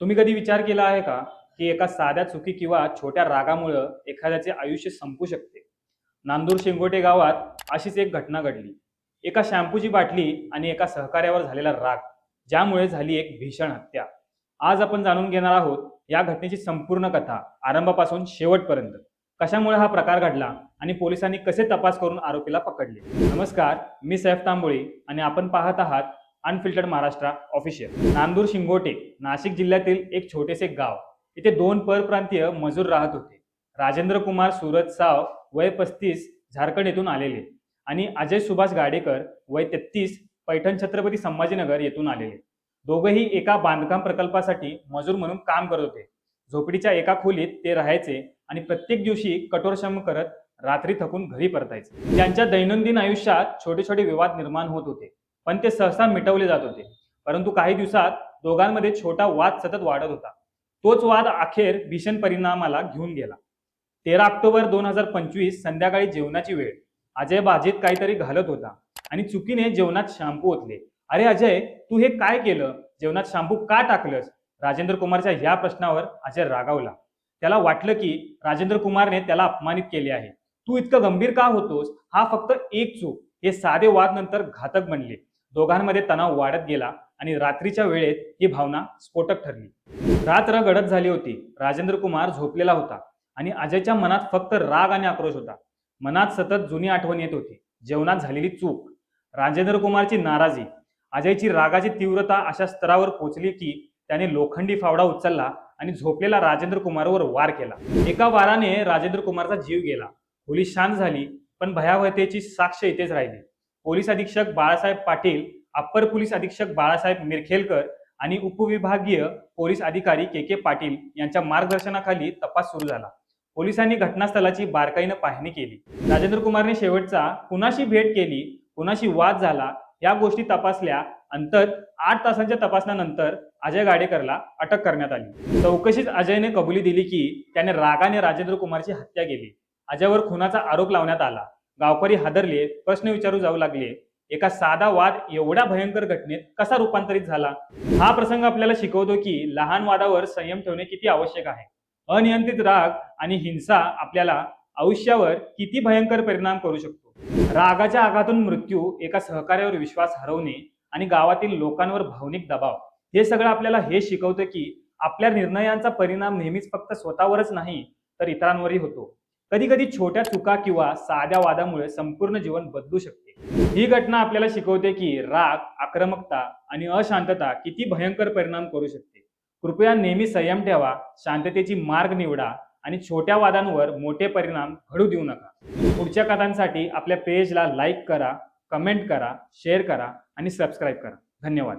तुम्ही कधी विचार केला आहे का की एका साध्या चुकी किंवा छोट्या रागामुळं एखाद्याचे आयुष्य संपू शकते? नांदूर शेंगोटे गावात अशीच एक घटना घडली. एका शॅम्पूची बाटली आणि एका सहकार्यावर झालेला राग ज्यामुळे झाली एक भीषण हत्या. आज आपण जाणून घेणार आहोत या घटनेची संपूर्ण कथा आरंभापासून शेवटपर्यंत. कशामुळे हा प्रकार घडला आणि पोलिसांनी कसे तपास करून आरोपीला पकडले? नमस्कार मी सैफ तांबोळी आणि आपण पाहत आहात अनफिल्टर्ड महाराष्ट्र ऑफिशियल नांदूर शिंगोटे नाशिक जिल्ह्यातील एक छोटेसे गाव. इथे दोन परप्रांतीय मजूर राहत होते. राजेंद्र कुमार सूरज साव वय पस्तीस झारखंड येथून आलेले. आणि अजय सुभाष गाडेकर वय तेहतीस पैठण छत्रपती संभाजीनगर येथून आलेले. दोघंही एका बांधकाम प्रकल्पासाठी मजूर म्हणून काम करत होते. झोपडीच्या एका खोलीत ते राहायचे आणि प्रत्येक दिवशी कठोर श्रम करत रात्री थकून घरी परतायचे. त्यांच्या दैनंदिन आयुष्यात छोटे छोटे विवाद निर्माण होत होते. पण ते सहसा मिटवले जात होते. परंतु काही दिवसात दोघांमध्ये छोटा वाद सतत वाढत होता. तोच वाद अखेर भीषण परिणामाला घेऊन गेला. तेरा ऑक्टोबर दोन हजार पंचवीस संध्याकाळी जेवणाची वेळ. अजय भाजीत काहीतरी घालत होता आणि चुकीने जेवणात शॅम्पू ओतले. अरे अजय तू हे काय केलं? जेवणात शॅम्पू का टाकलंस? राजेंद्र कुमारच्या ह्या प्रश्नावर अजय रागावला. त्याला वाटलं की राजेंद्र कुमारने त्याला अपमानित केले आहे. तू इतकं गंभीर का होतोस? हा फक्त एक चूक. हे साधे वाद नंतर घातक बनले. दोघांमध्ये तणाव वाढत गेला आणि रात्रीच्या वेळेत ही भावना स्फोटक ठरली. रात्र गडद झाली होती. राजेंद्र कुमार झोपलेला होता आणि अजयच्या मनात फक्त राग आणि आक्रोश होता. मनात सतत जुनी आठवण येत होती. जेवणात झालेली चूक राजेंद्र कुमारची नाराजी अजयची रागाची तीव्रता अशा स्तरावर पोचली की त्याने लोखंडी फावडा उचलला आणि झोपलेला राजेंद्र कुमारवर वार केला. एका वाराने राजेंद्र कुमारचा जीव गेला. खोली शांत झाली पण भयावहतेची साक्ष इथेच राहिली. पोलीस अधीक्षक बाळासाहेब पाटील अप्पर पोलीस अधीक्षक बाळासाहेब मिरखेलकर आणि उपविभागीय पोलीस अधिकारी के के पाटील यांच्या मार्गदर्शनाखाली तपास सुरू झाला. पोलिसांनी घटनास्थळाची बारकाईनं पाहणी केली. राजेंद्र कुमारने शेवटचा कुणाशी भेट केली कुणाशी वाद झाला या गोष्टी तपासल्या अंतत आठ तासांच्या तपासण्यानंतर अजय गाडेकरला अटक करण्यात आली. चौकशीत अजयने कबुली दिली की त्याने रागाने राजेंद्र कुमारची हत्या केली. अजयवर खुनाचा आरोप लावण्यात आला. गावकरी हादरले प्रश्न विचारू जाऊ लागले. एका साधा वाद एवढ्या भयंकर घटनेत कसा रूपांतरित झाला? हा प्रसंग आपल्याला शिकवतो की लहान वादावर संयम ठेवणे किती आवश्यक आहे. अनियंत्रित राग आणि हिंसा आपल्याला आयुष्यावर किती भयंकर परिणाम करू शकतो. रागाच्या आघातून मृत्यू एका सहकार्यावर विश्वास हरवणे आणि गावातील लोकांवर भावनिक दबाव हे सगळं आपल्याला हे शिकवतं की आपल्या निर्णयांचा परिणाम नेहमीच फक्त स्वतःवरच नाही तर इतरांवरही होतो. कधी कधी छोट्या चुका किंवा साध्या वादामुळे संपूर्ण जीवन बदलू शकते. ही घटना आपल्याला शिकवते की राग आक्रमकता आणि अशांतता किती भयंकर परिणाम करू शकते. कृपया नेहमी संयम ठेवा शांततेची मार्ग निवडा आणि छोट्या वादांवर मोठे परिणाम घडू देऊ नका. पुढच्या कथांसाठी आपल्या पेजला लाईक करा कमेंट करा शेअर करा आणि सबस्क्राईब करा. धन्यवाद.